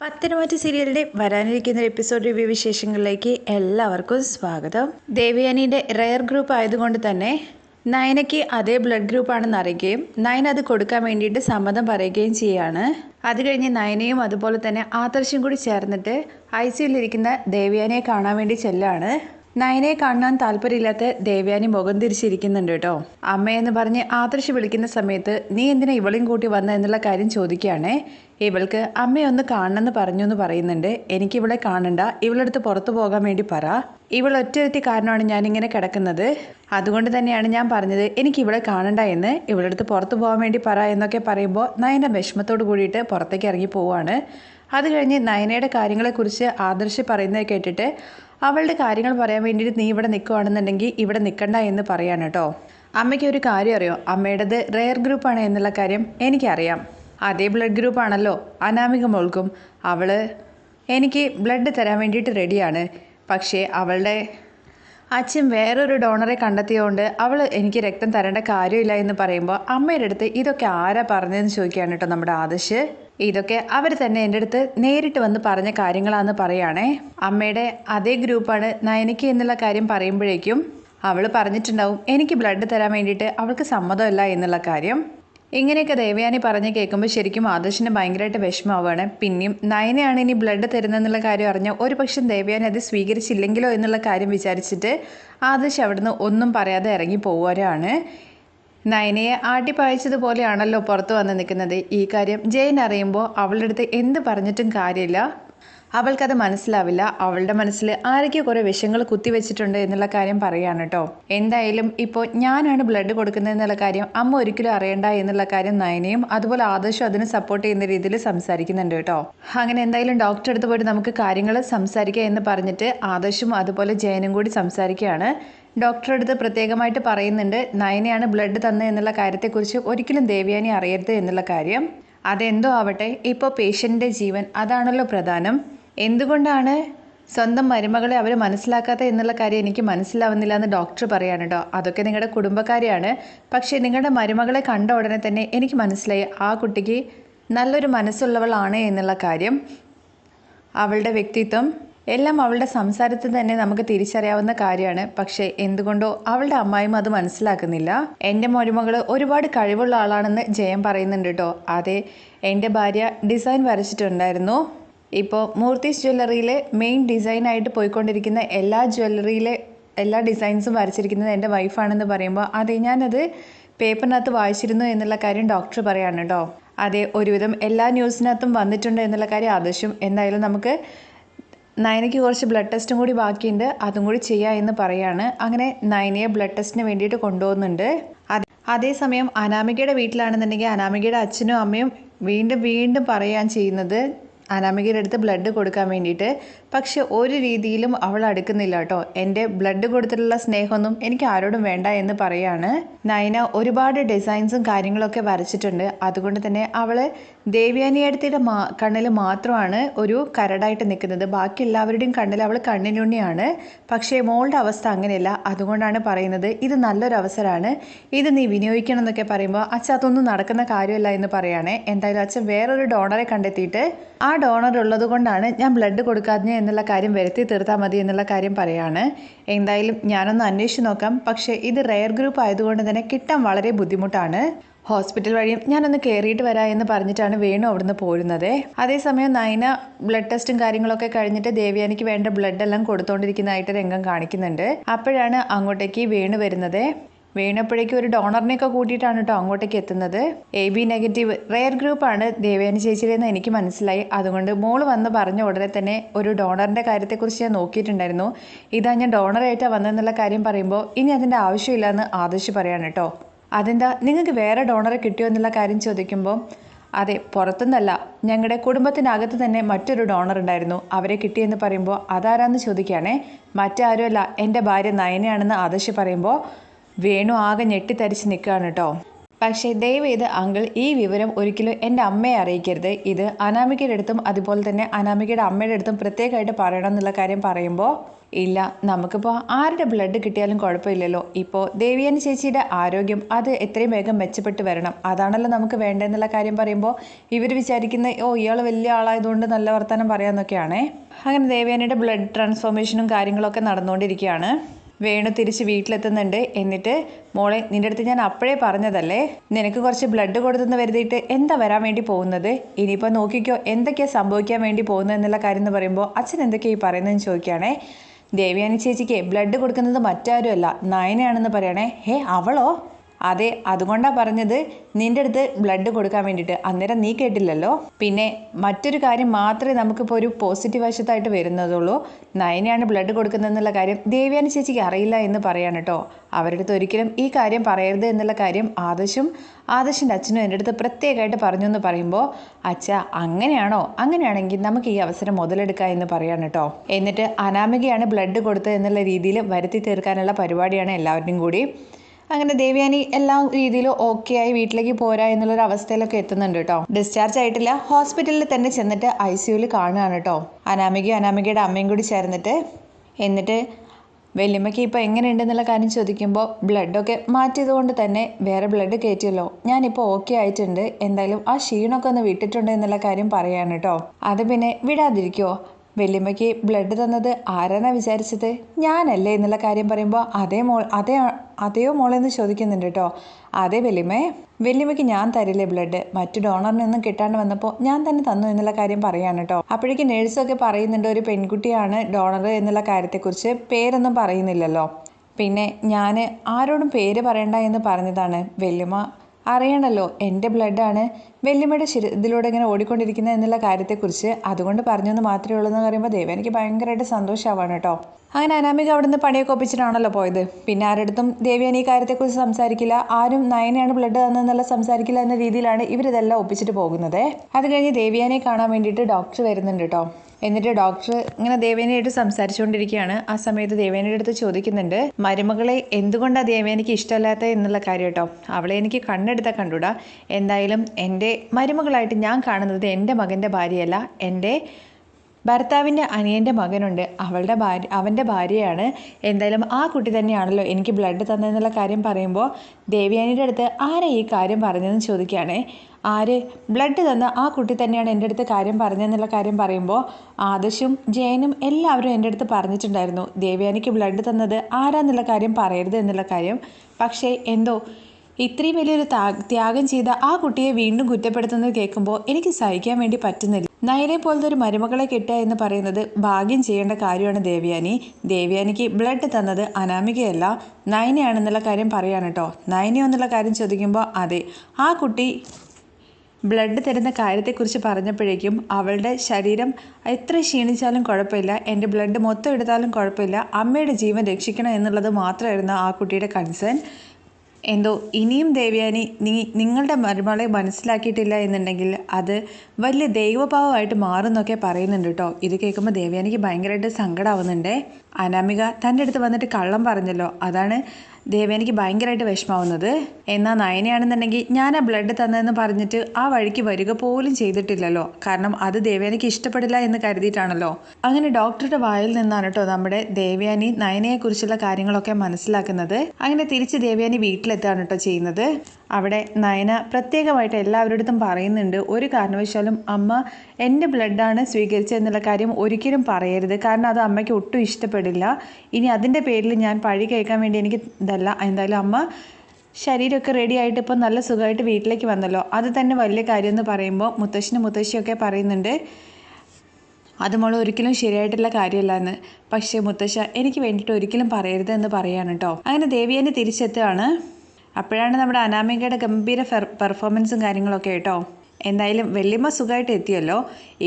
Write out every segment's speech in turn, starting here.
പത്തനംതിട്ട സീരിയലിന്റെ വരാനിരിക്കുന്ന episode review വിശേഷങ്ങളിലേക്ക് എല്ലാവർക്കും സ്വാഗതം. ദേവയാനിയുടെ റയർ ഗ്രൂപ്പ് ആയതുകൊണ്ട് തന്നെ നയനയ്ക്ക് അതേ ബ്ലഡ് ഗ്രൂപ്പ് ആണെന്ന് അറിയുകയും നയന അത് കൊടുക്കാൻ വേണ്ടിയിട്ട് സമ്മതം പറയുകയും ചെയ്യാണ്. അത് കഴിഞ്ഞ് നയനയും അതുപോലെ തന്നെ ആദർശം കൂടി ചേർന്നിട്ട് ഐ സിയിലിരിക്കുന്ന ദേവയാനിയെ കാണാൻ വേണ്ടി ചെല്ലാണ്. നയനയെ കാണാൻ താല്പര്യമില്ലാത്ത ദേവയാനി മുഖം തിരിച്ചിരിക്കുന്നുണ്ട് കേട്ടോ. അമ്മയെന്ന് പറഞ്ഞ് ആദർശ് വിളിക്കുന്ന സമയത്ത് നീ എന്തിനാ ഇവളെയും കൂട്ടി വന്ന എന്നുള്ള കാര്യം ചോദിക്കുകയാണേ. ഇവൾക്ക് അമ്മയൊന്ന് കാണണമെന്ന് പറഞ്ഞു എന്ന് പറയുന്നുണ്ട്. എനിക്ക് ഇവളെ കാണണ്ട. ഇവളെടുത്ത് പുറത്തു പോകാൻ വേണ്ടി പറ. ഇവൾ ഒറ്റ കാരണമാണ് ഞാനിങ്ങനെ കിടക്കുന്നത്. അതുകൊണ്ട് തന്നെയാണ് ഞാൻ പറഞ്ഞത് എനിക്ക് ഇവളെ കാണണ്ട എന്ന്. ഇവളെടുത്ത് പുറത്തു പോകാൻ വേണ്ടി പറ എന്നൊക്കെ പറയുമ്പോൾ നയന വിഷമത്തോട് കൂടിയിട്ട് പുറത്തേക്ക് ഇറങ്ങി പോവാണ് അത് കഴിഞ്ഞ് നയനയുടെ കാര്യങ്ങളെക്കുറിച്ച് ആദർശ് പറയുന്നത് കേട്ടിട്ട് അവളുടെ കാര്യങ്ങൾ പറയാൻ വേണ്ടിയിട്ട് നീ ഇവിടെ നിൽക്കുകയാണെന്നുണ്ടെങ്കിൽ ഇവിടെ നിൽക്കണ്ട എന്ന് പറയാണ് കേട്ടോ. അമ്മയ്ക്ക് ഒരു കാര്യം അറിയോ? അമ്മയുടേത് റെയർ ഗ്രൂപ്പാണ് എന്നുള്ള കാര്യം എനിക്കറിയാം. അതേ ബ്ലഡ് ഗ്രൂപ്പാണല്ലോ അനാമിക മോൾക്കും. അവൾ എനിക്ക് ബ്ലഡ് തരാൻ വേണ്ടിയിട്ട് റെഡിയാണ് പക്ഷേ അവളുടെ അച്ഛൻ വേറൊരു ഡോണറെ കണ്ടെത്തിയതുകൊണ്ട് അവൾ എനിക്ക് രക്തം തരേണ്ട കാര്യമില്ല എന്ന് പറയുമ്പോൾ അമ്മയുടെ അടുത്ത് ഇതൊക്കെ ആരാ പറഞ്ഞതെന്ന് ചോദിക്കുകയാണ് കേട്ടോ നമ്മുടെ ആദർശ്. ഇതൊക്കെ അവർ തന്നെ എന്റെ അടുത്ത് നേരിട്ട് വന്ന് പറഞ്ഞ കാര്യങ്ങളാന്ന് പറയുകയാണേ അമ്മയുടെ അതേ ഗ്രൂപ്പാണ് നയനയ്ക്ക് എന്നുള്ള കാര്യം പറയുമ്പോഴേക്കും അവൾ പറഞ്ഞിട്ടുണ്ടാവും എനിക്ക് ബ്ലഡ് തരാൻ വേണ്ടിയിട്ട് അവൾക്ക് സമ്മതമല്ല എന്നുള്ള കാര്യം. ഇങ്ങനെയൊക്കെ ദേവയാനി പറഞ്ഞ് കേൾക്കുമ്പോൾ ശരിക്കും ആദർശിന് ഭയങ്കരമായിട്ട് വിഷമമാവുകയാണ് പിന്നെയും നയനയാണ് ഇനി ബ്ലഡ് തരുന്നതെന്നുള്ള കാര്യം അറിഞ്ഞ ഒരു പക്ഷേ ദേവയാനി അത് സ്വീകരിച്ചില്ലെങ്കിലോ എന്നുള്ള കാര്യം വിചാരിച്ചിട്ട് ആദർശ് അവിടുന്ന് ഒന്നും പറയാതെ ഇറങ്ങി പോവുകയാണ്. നയനയെ ആട്ടിപ്പായച്ചതുപോലെയാണല്ലോ പുറത്ത് വന്ന് നിൽക്കുന്നത്. ഈ കാര്യം ജയൻ അറിയുമ്പോൾ അവളുടെ അടുത്ത് എന്ത് പറഞ്ഞിട്ടും കാര്യമില്ല. അവൾക്കത് മനസ്സിലാവില്ല. അവളുടെ മനസ്സിൽ ആരൊക്കെ കുറേ വിഷങ്ങൾ കുത്തിവെച്ചിട്ടുണ്ട് എന്നുള്ള കാര്യം പറയാണ് കേട്ടോ എന്തായാലും ഇപ്പോൾ ഞാനാണ് ബ്ലഡ് കൊടുക്കുന്നത് എന്നുള്ള കാര്യം അമ്മ ഒരിക്കലും അറിയണ്ട എന്നുള്ള കാര്യം നയനയും അതുപോലെ ആദർശം അതിന് സപ്പോർട്ട് ചെയ്യുന്ന രീതിയിൽ സംസാരിക്കുന്നുണ്ട് കേട്ടോ അങ്ങനെ എന്തായാലും ഡോക്ടറെ അടുത്ത് പോയിട്ട് നമുക്ക് കാര്യങ്ങൾ സംസാരിക്കുക എന്ന് പറഞ്ഞിട്ട് ആദർശും അതുപോലെ ജയനും കൂടി സംസാരിക്കുകയാണ്. ഡോക്ടറെ അടുത്ത് പ്രത്യേകമായിട്ട് പറയുന്നുണ്ട് നയനയാണ് ബ്ലഡ് തന്നത് എന്നുള്ള കാര്യത്തെക്കുറിച്ച് ഒരിക്കലും ദേവ്യാനി അറിയരുത് എന്നുള്ള കാര്യം. അതെന്തോ ആവട്ടെ ഇപ്പോൾ പേഷ്യന്റെ ജീവൻ അതാണല്ലോ പ്രധാനം. എന്തുകൊണ്ടാണ് സ്വന്തം മരുമകളെ അവർ മനസ്സിലാക്കാത്ത എന്നുള്ള കാര്യം എനിക്ക് മനസ്സിലാവുന്നില്ല എന്ന് ഡോക്ടർ പറയാണ് കേട്ടോ അതൊക്കെ നിങ്ങളുടെ കുടുംബക്കാരെയാണ്. പക്ഷേ നിങ്ങളുടെ മരുമകളെ കണ്ട ഉടനെ തന്നെ എനിക്ക് മനസ്സിലായി ആ കുട്ടിക്ക് നല്ലൊരു മനസ്സുള്ളവളാണ് എന്നുള്ള കാര്യം. അവളുടെ വ്യക്തിത്വം എല്ലാം അവളുടെ സംസാരത്തിൽ തന്നെ നമുക്ക് തിരിച്ചറിയാവുന്ന കാര്യമാണ്. പക്ഷേ എന്തുകൊണ്ടോ അവളുടെ അമ്മായും അത് മനസ്സിലാക്കുന്നില്ല. എന്റെ മരുമകൾ ഒരുപാട് കഴിവുള്ള ആളാണെന്ന് ജയം പറയുന്നുണ്ട് കേട്ടോ. അതെ എന്റെ ഭാര്യ ഡിസൈൻ വരച്ചിട്ടുണ്ടായിരുന്നു. ഇപ്പോൾ മൂർത്തീസ് ജ്വല്ലറിയിലെ മെയിൻ ഡിസൈനായിട്ട് പോയിക്കൊണ്ടിരിക്കുന്ന എല്ലാ ജ്വല്ലറിയിലെ എല്ലാ ഡിസൈൻസും വരച്ചിരിക്കുന്നത് എന്റെ വൈഫാണെന്ന് പറയുമ്പോൾ അതെ ഞാനത് പേപ്പറിനകത്ത് വായിച്ചിരുന്നു എന്നുള്ള കാര്യം ഡോക്ടർ പറയാണ് കേട്ടോ അതെ ഒരുവിധം എല്ലാ ന്യൂസിനകത്തും വന്നിട്ടുണ്ട് എന്നുള്ള കാര്യം ആവശ്യം എന്തായാലും നമുക്ക് നയനയ്ക്ക് കുറച്ച് ബ്ലഡ് ടെസ്റ്റും കൂടി ബാക്കിയുണ്ട്. അതും കൂടി ചെയ്യുക എന്ന് പറയാണ്. അങ്ങനെ നയനയെ ബ്ലഡ് ടെസ്റ്റിന് വേണ്ടിയിട്ട് കൊണ്ടുപോകുന്നുണ്ട്. അത് അതേസമയം അനാമികയുടെ വീട്ടിലാണെന്നുണ്ടെങ്കിൽ അനാമികയുടെ അച്ഛനും അമ്മയും വീണ്ടും വീണ്ടും പറയാൻ ചെയ്യുന്നത്. അനാമികയുടെ അടുത്ത് ബ്ലഡ് കൊടുക്കാൻ വേണ്ടിയിട്ട് പക്ഷെ ഒരു രീതിയിലും അവൾ അടുക്കുന്നില്ല കേട്ടോ. എന്റെ ബ്ലഡ് കൊടുത്തിട്ടുള്ള സ്നേഹമൊന്നും എനിക്ക് ആരോടും വേണ്ട എന്ന് പറയാണ്. നയന ഒരുപാട് ഡിസൈൻസും കാര്യങ്ങളൊക്കെ വരച്ചിട്ടുണ്ട്. അതുകൊണ്ട് തന്നെ അവൾ ദേവ്യാനിയടുത്തിയുടെ മാ കണ്ണിൽ മാത്രമാണ് ഒരു കരടായിട്ട് നിൽക്കുന്നത്. ബാക്കി എല്ലാവരുടെയും കണ്ണിൽ അവൾ കണ്ണിനുണ്ണിയാണ്. പക്ഷേ മോളുടെ അവസ്ഥ അങ്ങനെയല്ല. അതുകൊണ്ടാണ് പറയുന്നത് ഇത് നല്ലൊരു അവസരമാണ്. ഇത് നീ വിനിയോഗിക്കണം എന്നൊക്കെ പറയുമ്പോൾ അച്ഛൻ അതൊന്നും നടക്കുന്ന കാര്യമല്ല എന്ന് പറയുകയാണേ എന്തായാലും അച്ഛൻ വേറൊരു ഡോണറെ കണ്ടെത്തിയിട്ട് ആ ഡോണർ ഉള്ളത് കൊണ്ടാണ് ഞാൻ ബ്ലഡ് കൊടുക്കാതെ എന്നുള്ള കാര്യം വരുത്തി തീർത്താൽ മതി എന്നുള്ള കാര്യം പറയാണ്. എന്തായാലും ഞാനൊന്ന് അന്വേഷിച്ച് നോക്കാം. പക്ഷേ ഇത് റെയർ ഗ്രൂപ്പ് ആയതുകൊണ്ട് തന്നെ കിട്ടാൻ വളരെ ബുദ്ധിമുട്ടാണ്. ഹോസ്പിറ്റൽ വഴിയും ഞാനൊന്ന് കയറിയിട്ട് വരാം എന്ന് പറഞ്ഞിട്ടാണ് വേണു അവിടുന്ന് പോരുന്നത്. അതേസമയം നയന ബ്ലഡ് ടെസ്റ്റും കാര്യങ്ങളൊക്കെ കഴിഞ്ഞിട്ട് ദേവ്യാനിക്ക് വേണ്ട ബ്ലഡ് എല്ലാം കൊടുത്തുകൊണ്ടിരിക്കുന്നതായിട്ട് രംഗം കാണിക്കുന്നുണ്ട്. അപ്പോഴാണ് അങ്ങോട്ടേക്ക് വേണു വരുന്നത്. വീണപ്പോഴേക്കും ഒരു ഡോണറിനെയൊക്കെ കൂട്ടിയിട്ടാണ് കേട്ടോ അങ്ങോട്ടേക്ക് എത്തുന്നത്. A B negative. റെയർ ഗ്രൂപ്പാണ് ദേവയാനി ചേച്ചിയിലെന്ന് എനിക്ക് മനസ്സിലായി. അതുകൊണ്ട് മോൾ വന്ന് പറഞ്ഞ ഉടനെ തന്നെ ഒരു ഡോണറിന്റെ കാര്യത്തെക്കുറിച്ച് ഞാൻ നോക്കിയിട്ടുണ്ടായിരുന്നു. ഇതാ ഞാൻ ഡോണറായിട്ടാണ് വന്നതെന്നുള്ള കാര്യം പറയുമ്പോൾ ഇനി അതിന്റെ ആവശ്യമില്ല എന്ന് ആദർശ് പറയാണ് കേട്ടോ. അതെന്താ? നിങ്ങൾക്ക് വേറെ ഡോണറെ കിട്ടിയോ എന്നുള്ള കാര്യം ചോദിക്കുമ്പോൾ അതെ പുറത്തുനിന്നല്ല. ഞങ്ങളുടെ കുടുംബത്തിനകത്ത് തന്നെ മറ്റൊരു ഡോണർ ഉണ്ടായിരുന്നു. അവരെ കിട്ടിയെന്ന് പറയുമ്പോൾ അതാരാന്ന് ചോദിക്കുകയാണേ മറ്റാരുമല്ല. എന്റെ ഭാര്യ നയനയാണെന്ന് ആദർശി പറയുമ്പോൾ വേണു ആകെ ഞെട്ടിത്തരിച്ച് നിൽക്കുകയാണ് കേട്ടോ. പക്ഷേ ദയവേത് അങ്കിൾ ഈ വിവരം ഒരിക്കലും എന്റെ അമ്മയെ അറിയിക്കരുത്. ഇത് അനാമികയുടെ അടുത്തും അതുപോലെ തന്നെ അനാമികയുടെ അമ്മയുടെ അടുത്തും പ്രത്യേകമായിട്ട് പറയണം എന്നുള്ള കാര്യം പറയുമ്പോൾ ഇല്ല നമുക്കിപ്പോൾ ആരുടെ ബ്ലഡ് കിട്ടിയാലും കുഴപ്പമില്ലല്ലോ. ഇപ്പോൾ ദേവിയൻ ചേച്ചിയുടെ ആരോഗ്യം അത് എത്രയും വേഗം മെച്ചപ്പെട്ട് വരണം. അതാണല്ലോ നമുക്ക് വേണ്ടതെന്നുള്ള കാര്യം പറയുമ്പോൾ ഇവർ വിചാരിക്കുന്ന ഓ ഇയാൾ വലിയ ആളായതുകൊണ്ട് നല്ല വർത്തമാനം പറയാമെന്നൊക്കെയാണേ. അങ്ങനെ ദേവിയാനിയുടെ ബ്ലഡ് ട്രാൻസ്ഫോർമേഷനും കാര്യങ്ങളൊക്കെ നടന്നുകൊണ്ടിരിക്കുകയാണ്. വേണു തിരിച്ച് വീട്ടിലെത്തുന്നുണ്ട്. എന്നിട്ട് മോളെ നിന്റെ അടുത്ത് ഞാൻ അപ്പോഴേ പറഞ്ഞതല്ലേ? നിനക്ക് കുറച്ച് ബ്ലഡ് കൊടുത്തെന്ന് കരുതിയിട്ട് എന്താ വരാൻ വേണ്ടി പോകുന്നത്? ഇനിയിപ്പോൾ നോക്കിക്കോ എന്തൊക്കെയാ സംഭവിക്കാൻ വേണ്ടി പോകുന്നത് എന്നുള്ള കാര്യം എന്ന് പറയുമ്പോൾ അച്ഛൻ എന്തൊക്കെയാണ് ഈ പറയുന്നതെന്ന് ചോദിക്കുകയാണേ ദേവയാനി ചേച്ചിക്ക് ബ്ലഡ് കൊടുക്കുന്നത് മറ്റാരുമല്ല നയനയാണെന്ന് പറയണേ. ഹേ അവളോ? അതെ അതുകൊണ്ടാണ് പറഞ്ഞത് നിന്റെ അടുത്ത് ബ്ലഡ് കൊടുക്കാൻ വേണ്ടിയിട്ട്. അന്നേരം നീ കേട്ടില്ലല്ലോ? പിന്നെ മറ്റൊരു കാര്യം മാത്രമേ നമുക്കിപ്പോൾ ഒരു പോസിറ്റീവ് വശത്തായിട്ട് വരുന്നതുള്ളൂ. നയനയാണ് ബ്ലഡ് കൊടുക്കുന്നതെന്നുള്ള കാര്യം ദേവ്യാനി ചേച്ചിക്ക് അറിയില്ല എന്ന് പറയാണ് കേട്ടോ അവരുടെ അടുത്ത് ഒരിക്കലും ഈ കാര്യം പറയരുത് എന്നുള്ള കാര്യം ആദശും ആദർശിന്റെ അച്ഛനും എന്റെ അടുത്ത് പ്രത്യേകമായിട്ട് പറഞ്ഞു എന്ന് പറയുമ്പോൾ അച്ഛ അങ്ങനെയാണോ? അങ്ങനെയാണെങ്കിൽ നമുക്ക് ഈ അവസരം മുതലെടുക്കാം എന്ന് പറയാണ് കേട്ടോ എന്നിട്ട് അനാമികയാണ് ബ്ലഡ് കൊടുത്തത് എന്നുള്ള രീതിയിൽ വരുത്തി തീർക്കാനുള്ള പരിപാടിയാണ് എല്ലാവരുടെയും കൂടി. അങ്ങനെ ദേവ്യാനി എല്ലാ രീതിയിലും ഓക്കെ ആയി വീട്ടിലേക്ക് പോരാ എന്നുള്ളൊരു അവസ്ഥയിലൊക്കെ എത്തുന്നുണ്ട് കേട്ടോ ഡിസ്ചാർജ് ആയിട്ടില്ല. ഹോസ്പിറ്റലിൽ തന്നെ ചെന്നിട്ട് ഐ സിയുയിൽ കാണുകയാണ് കേട്ടോ അനാമികയും അനാമികയുടെ അമ്മയും കൂടി ചേർന്നിട്ട് എന്നിട്ട് വല്യമ്മയ്ക്ക് ഇപ്പോൾ എങ്ങനെയുണ്ടെന്നുള്ള കാര്യം ചോദിക്കുമ്പോൾ ബ്ലഡൊക്കെ മാറ്റിയത് കൊണ്ട് തന്നെ വേറെ ബ്ലഡ് കയറ്റിയല്ലോ ഞാനിപ്പോൾ ഓക്കെ ആയിട്ടുണ്ട്. എന്തായാലും ആ ക്ഷീണമൊക്കെ ഒന്ന് വിട്ടിട്ടുണ്ട് എന്നുള്ള കാര്യം പറയാണ് കേട്ടോ അത് പിന്നെ വിടാതിരിക്കുമോ വല്യമ്മയ്ക്ക് ബ്ലഡ് തന്നത് ആരാന്നാ വിചാരിച്ചത്? ഞാനല്ലേ എന്നുള്ള കാര്യം പറയുമ്പോൾ അതേ മോൾ അതേ അതെയോ മോളെന്ന് ചോദിക്കുന്നുണ്ട് കേട്ടോ അതേ വല്യമ്മേ വല്യമ്മയ്ക്ക് ഞാൻ തരില്ലേ ബ്ലഡ് മറ്റു ഡോണറിനൊന്നും കിട്ടാണ്ട് വന്നപ്പോൾ ഞാൻ തന്നെ തന്നു എന്നുള്ള കാര്യം പറയാണ് കേട്ടോ അപ്പോഴേക്കും നേഴ്സൊക്കെ പറയുന്നുണ്ട് ഒരു പെൺകുട്ടിയാണ് ഡോണർ എന്നുള്ള കാര്യത്തെക്കുറിച്ച് പേരൊന്നും പറയുന്നില്ലല്ലോ. പിന്നെ ഞാൻ ആരോടും പേര് പറയണ്ട എന്ന് പറഞ്ഞതാണ് വല്യമ്മ അറിയണല്ലോ എന്റെ ബ്ലഡാണ്. വെല്ലുമ്മയുടെ ഇതിലൂടെ ഇങ്ങനെ ഓടിക്കൊണ്ടിരിക്കുന്നത് എന്നുള്ള കാര്യത്തെക്കുറിച്ച് അതുകൊണ്ട് പറഞ്ഞെന്ന് മാത്രമേ ഉള്ളൂ എന്ന് പറയുമ്പോൾ ദേവ എനിക്ക് ഭയങ്കരമായിട്ട് സന്തോഷമാവാണ് കേട്ടോ. അങ്ങനെ അനാമിക അവിടെ നിന്ന് പണിയൊക്കെ ഒപ്പിച്ചിട്ടാണല്ലോ പോയത്. പിന്നെ ആരടുത്തും ദേവിയാനി ഈ കാര്യത്തെക്കുറിച്ച് സംസാരിക്കില്ല ആരും നയനയാണ് ബ്ലഡ് തന്നെന്നുള്ള സംസാരിക്കില്ല എന്ന രീതിയിലാണ് ഇവരിതെല്ലാം ഒപ്പിച്ചിട്ട് പോകുന്നത്. അത് കഴിഞ്ഞ് ദേവിയാനെ കാണാൻ വേണ്ടിയിട്ട് ഡോക്ടർ വരുന്നുണ്ട് കേട്ടോ. എന്നിട്ട് ഡോക്ടർ ഇങ്ങനെ ദേവേനയായിട്ട് സംസാരിച്ചുകൊണ്ടിരിക്കുകയാണ്. ആ സമയത്ത് ദേവേനയുടെ അടുത്ത് ചോദിക്കുന്നുണ്ട് മരുമകളെ എന്തുകൊണ്ടാണ് ദേവേനയ്ക്ക് ഇഷ്ടമല്ലാത്ത എന്നുള്ള കാര്യം കേട്ടോ അവളെ എനിക്ക് കണ്ണെടുത്താൽ കണ്ടുകൂടാ എന്തായാലും എന്റെ മരുമകളായിട്ട് ഞാൻ കാണുന്നത് എന്റെ മകന്റെ ഭാര്യയല്ല. എന്റെ ഭർത്താവിന്റെ അനിയന്റെ മകനുണ്ട്. അവളുടെ ഭാര്യ അവന്റെ ഭാര്യയാണ്. എന്തായാലും ആ കുട്ടി തന്നെയാണല്ലോ എനിക്ക് ബ്ലഡ് തന്നെന്നുള്ള കാര്യം പറയുമ്പോൾ ദേവയാനിയുടെ അടുത്ത് ആരാ ഈ കാര്യം പറഞ്ഞതെന്ന് ചോദിക്കുകയാണേ. ആര്? ബ്ലഡ് തന്ന ആ കുട്ടി തന്നെയാണ് എന്റെ അടുത്ത് കാര്യം പറഞ്ഞതെന്നുള്ള കാര്യം പറയുമ്പോൾ ആദർശും ജയനും എല്ലാവരും എന്റെ അടുത്ത് പറഞ്ഞിട്ടുണ്ടായിരുന്നു. ദേവയാനിക്ക് ബ്ലഡ് തന്നത് ആരാന്നുള്ള കാര്യം പറയരുത് എന്നുള്ള കാര്യം. പക്ഷേ എന്തോ ഇത്രയും വലിയൊരു ത്യാഗം ചെയ്ത ആ കുട്ടിയെ വീണ്ടും കുറ്റപ്പെടുത്തുന്നത് കേൾക്കുമ്പോൾ എനിക്ക് സഹിക്കാൻ വേണ്ടി പറ്റുന്നില്ല. നയനെ പോലത്തെ ഒരു മരുമകളെ കിട്ടുക എന്ന് പറയുന്നത് ഭാഗ്യം ചെയ്യേണ്ട കാര്യമാണ് ദേവയാനി. ദേവയാനിക്ക് ബ്ലഡ് തന്നത് അനാമികയല്ല നയനയാണെന്നുള്ള കാര്യം പറയാണ് കേട്ടോ. നയനയോ എന്നുള്ള കാര്യം ചോദിക്കുമ്പോൾ അതെ. ആ കുട്ടി ബ്ലഡ് തരുന്ന കാര്യത്തെക്കുറിച്ച് പറഞ്ഞപ്പോഴേക്കും അവളുടെ ശരീരം എത്ര ക്ഷീണിച്ചാലും കുഴപ്പമില്ല എന്റെ ബ്ലഡ് മൊത്തം എടുത്താലും കുഴപ്പമില്ല അമ്മയുടെ ജീവൻ രക്ഷിക്കണം എന്നുള്ളത് മാത്രമായിരുന്നു ആ കുട്ടിയുടെ കൺസേൺ എന്തോ ഇനിയും ദേവയാനി നീ നിങ്ങളുടെ മരുമകളെ മനസ്സിലാക്കിയിട്ടില്ല എന്നുണ്ടെങ്കിൽ അത് വലിയ ദൈവഭാവമായിട്ട് മാറുന്നൊക്കെ പറയുന്നുണ്ട് കേട്ടോ. ഇത് കേൾക്കുമ്പോൾ ദേവയാനിക്ക് ഭയങ്കരമായിട്ട് സങ്കടമാവുന്നുണ്ട് അനാമിക തന്റെ അടുത്ത് വന്നിട്ട് കള്ളം പറഞ്ഞല്ലോ. അതാണ് ദേവേനിക്ക് ഭയങ്കരമായിട്ട് വിഷമാവുന്നത് എന്നാൽ നയനയാണെന്നുണ്ടെങ്കിൽ ഞാൻ ആ ബ്ലഡ് തന്നതെന്ന് പറഞ്ഞിട്ട് ആ വഴിക്ക് വരിക പോലും ചെയ്തിട്ടില്ലല്ലോ. കാരണം അത് ദേവേനിക്ക് ഇഷ്ടപ്പെടില്ല എന്ന് കരുതിയിട്ടാണല്ലോ. അങ്ങനെ ഡോക്ടറുടെ വായിൽ നിന്നാണ് കേട്ടോ നമ്മുടെ ദേവയാനി നയനയെക്കുറിച്ചുള്ള കാര്യങ്ങളൊക്കെ മനസ്സിലാക്കുന്നത്. അങ്ങനെ തിരിച്ച് ദേവയാനി വീട്ടിലെത്താണ് കേട്ടോ ചെയ്യുന്നത്. അവിടെ നയന പ്രത്യേകമായിട്ട് എല്ലാവരുടെ പറയുന്നുണ്ട്. ഒരു കാരണവശാലും അമ്മ എന്റെ ബ്ലഡാണ് സ്വീകരിച്ചതെന്നുള്ള കാര്യം ഒരിക്കലും പറയരുത്. കാരണം അത് അമ്മയ്ക്ക് ഒട്ടും ഇഷ്ടപ്പെടില്ല. ഇനി അതിന്റെ പേരിൽ ഞാൻ പഴി കേൾക്കാൻ വേണ്ടി എനിക്ക് ഇതല്ല. എന്തായാലും അമ്മ ശരീരമൊക്കെ റെഡി ആയിട്ട് ഇപ്പം നല്ല സുഖമായിട്ട് വീട്ടിലേക്ക് വന്നല്ലോ. അത് തന്നെ വലിയ കാര്യം എന്ന് പറയുമ്പോൾ മുത്തശ്ശനും മുത്തശ്ശിയൊക്കെ പറയുന്നുണ്ട്. അത് മോൾ ഒരിക്കലും ശരിയായിട്ടുള്ള കാര്യമല്ല എന്ന്. പക്ഷേ മുത്തശ്ശ എനിക്ക് വേണ്ടിയിട്ട് ഒരിക്കലും പറയരുത് എന്ന് പറയാണ് കേട്ടോ. അങ്ങനെ ദേവിയനെ തിരിച്ചെത്തുകയാണ്. അപ്പോഴാണ് നമ്മുടെ അനാമികയുടെ ഗംഭീര പെർഫോമൻസും കാര്യങ്ങളൊക്കെ കേട്ടോ. എന്തായാലും വെള്ളിമ്മ സുഖമായിട്ട് എത്തിയല്ലോ.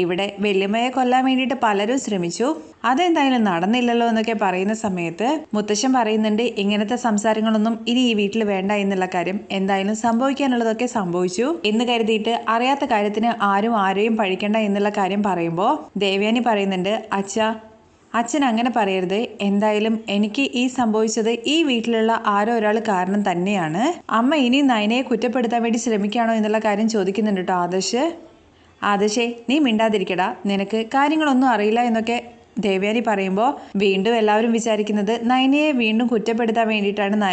ഇവിടെ വെള്ളിമ്മയെ കൊല്ലാൻ വേണ്ടിയിട്ട് പലരും ശ്രമിച്ചു. അതെന്തായാലും നടന്നില്ലല്ലോ എന്നൊക്കെ പറയുന്ന സമയത്ത് മുത്തശ്ശൻ പറയുന്നുണ്ട് ഇങ്ങനത്തെ സംസാരങ്ങളൊന്നും ഇനി ഈ വീട്ടിൽ വേണ്ട എന്നുള്ള കാര്യം എന്തായാലും സംഭവിക്കാനുള്ളതൊക്കെ സംഭവിച്ചു. എന്ന് കരുതിയിട്ട് അറിയാത്ത കാര്യത്തിന് ആരും ആരെയും പഴിക്കണ്ട എന്നുള്ള കാര്യം പറയുമ്പോൾ ദേവ്യാനി പറയുന്നുണ്ട് അച്ഛ അച്ഛൻ അങ്ങനെ പറയരുത്. എന്തായാലും എനിക്ക് ഈ സംഭവിച്ചത് ഈ വീട്ടിലുള്ള ആരോ ഒരാൾ കാരണം തന്നെയാണ്. അമ്മ ഇനി നയനയെ കുറ്റപ്പെടുത്താൻ വേണ്ടി ശ്രമിക്കുകയാണോ എന്നുള്ള കാര്യം ചോദിക്കുന്നുണ്ട് കേട്ടോ ആദർശ്. ആദർശേ നീ മിണ്ടാതിരിക്കടാ. നിനക്ക് കാര്യങ്ങളൊന്നും അറിയില്ല എന്നൊക്കെ ദേവയാനി പറയുമ്പോൾ വീണ്ടും എല്ലാവരും വിചാരിക്കുന്നത് നയനയെ വീണ്ടും കുറ്റപ്പെടുത്താൻ വേണ്ടിയിട്ടാണ്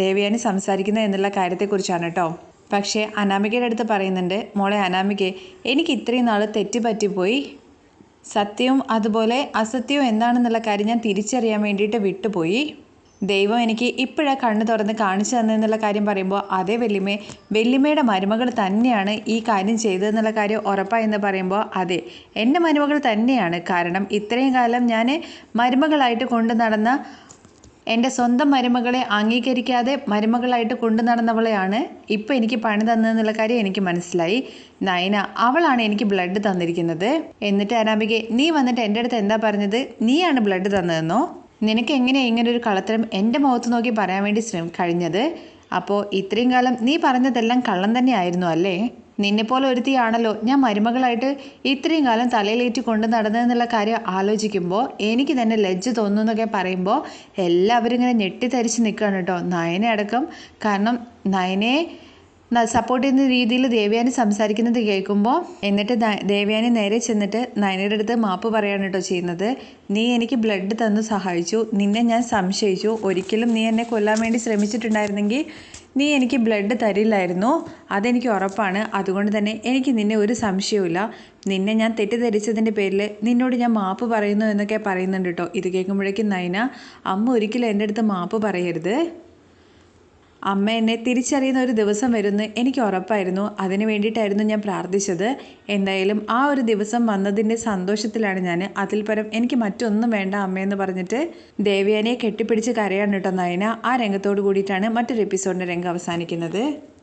ദേവ്യാനി സംസാരിക്കുന്നത് എന്നുള്ള കാര്യത്തെക്കുറിച്ചാണ് കേട്ടോ പക്ഷേ അനാമികയുടെ അടുത്ത് പറയുന്നുണ്ട് മോളെ അനാമികയെ എനിക്ക് ഇത്രയും നാൾ തെറ്റുപറ്റിപ്പോയി സത്യവും അതുപോലെ അസത്യവും എന്താണെന്നുള്ള കാര്യം ഞാൻ തിരിച്ചറിയാൻ വേണ്ടിയിട്ട് വിട്ടുപോയി. ദൈവം എനിക്ക് ഇപ്പോഴാണ് കണ്ണു തുറന്ന് കാണിച്ചു തന്നെന്നുള്ള കാര്യം പറയുമ്പോൾ അതേ വെല്ലിമേ വെല്ലിമയുടെ മരുമകൾ തന്നെയാണ് ഈ കാര്യം ചെയ്തതെന്നുള്ള കാര്യം ഉറപ്പായെന്ന് പറയുമ്പോൾ അതെ എന്റെ മരുമകൾ തന്നെയാണ്. കാരണം ഇത്രയും കാലം ഞാൻ മരുമകളായിട്ട് കൊണ്ടു നടന്ന എന്റെ സ്വന്തം മരുമകളെ അംഗീകരിക്കാതെ മരുമകളായിട്ട് കൊണ്ടു നടന്നവളെയാണ് ഇപ്പം എനിക്ക് പണി തന്നതെന്നുള്ള കാര്യം എനിക്ക് മനസ്സിലായി. നയന അവളാണ് എനിക്ക് ബ്ലഡ് തന്നിരിക്കുന്നത്. എന്നിട്ട് അനാമികെ നീ വന്നിട്ട് എന്റെ അടുത്ത് എന്താ പറഞ്ഞത്? നീയാണ് ബ്ലഡ് തന്നതെന്നോ? നിനക്ക് എങ്ങനെയാണ് ഇങ്ങനെ ഒരു കളത്തരം എന്റെ മുഖത്ത് നോക്കി പറയാൻ വേണ്ടി ശ്രമം കഴിഞ്ഞത്? അപ്പോൾ ഇത്രയും കാലം നീ പറഞ്ഞതെല്ലാം കള്ളം തന്നെയായിരുന്നു അല്ലേ? നിന്നെപ്പോലെ ഒരുത്തിയാണല്ലോ ഞാൻ മരുമകളായിട്ട് ഇത്രയും കാലം തലയിലേറ്റി കൊണ്ട് നടന്നതെന്നുള്ള കാര്യം ആലോചിക്കുമ്പോൾ എനിക്ക് തന്നെ ലജ്ജ തോന്നുന്നൊക്കെ പറയുമ്പോൾ എല്ലാവരും ഇങ്ങനെ ഞെട്ടിത്തരിച്ച് നിൽക്കുകയാണ് കേട്ടോ. നയനെ അടക്കം കാരണം നയനെ സപ്പോർട്ട് ചെയ്യുന്ന രീതിയിൽ ദേവയാനി സംസാരിക്കുന്നത് കേൾക്കുമ്പോൾ എന്നിട്ട് ദേവയാനി നേരെ ചെന്നിട്ട് നയനയുടെ അടുത്ത് മാപ്പ് പറയാണ് കേട്ടോ ചെയ്യുന്നത്. നീ എനിക്ക് ബ്ലഡ് തന്ന് സഹായിച്ചു. നിന്നെ ഞാൻ സംശയിച്ചു. ഒരിക്കലും നീ എന്നെ കൊല്ലാൻ വേണ്ടി ശ്രമിച്ചിട്ടുണ്ടായിരുന്നെങ്കിൽ നീ എനിക്ക് ബ്ലഡ് തരില്ലായിരുന്നു. അതെനിക്ക് ഉറപ്പാണ്. അതുകൊണ്ട് തന്നെ എനിക്ക് നിന്നെ ഒരു സംശയവുമില്ല. നിന്നെ ഞാൻ തെറ്റിദ്ധരിച്ചതിന്റെ പേരിൽ നിന്നോട് ഞാൻ മാപ്പ് പറയുന്നു എന്നൊക്കെ പറയുന്നുണ്ട് കേട്ടോ ഇത് കേൾക്കുമ്പോഴേക്കും നയന അമ്മ ഒരിക്കലും എന്റെ അടുത്ത് മാപ്പ് പറയരുത്. അമ്മ എന്നെ തിരിച്ചറിയുന്ന ഒരു ദിവസം വരുമെന്ന് എനിക്ക് ഉറപ്പായിരുന്നു. അതിന് വേണ്ടിയിട്ടായിരുന്നു ഞാൻ പ്രാർത്ഥിച്ചത്. എന്തായാലും ആ ഒരു ദിവസം വന്നതിന്റെ സന്തോഷത്തിലാണ് ഞാൻ. അതിൽ പരം എനിക്ക് മറ്റൊന്നും വേണ്ട അമ്മയെന്ന് പറഞ്ഞിട്ട് ദേവയാനിയെ കെട്ടിപ്പിടിച്ച് കരയാണ് കേട്ടോ നയന. ആ രംഗത്തോട് കൂടിയിട്ടാണ് മറ്റൊരു എപ്പിസോഡിന്റെ രംഗം അവസാനിക്കുന്നത്.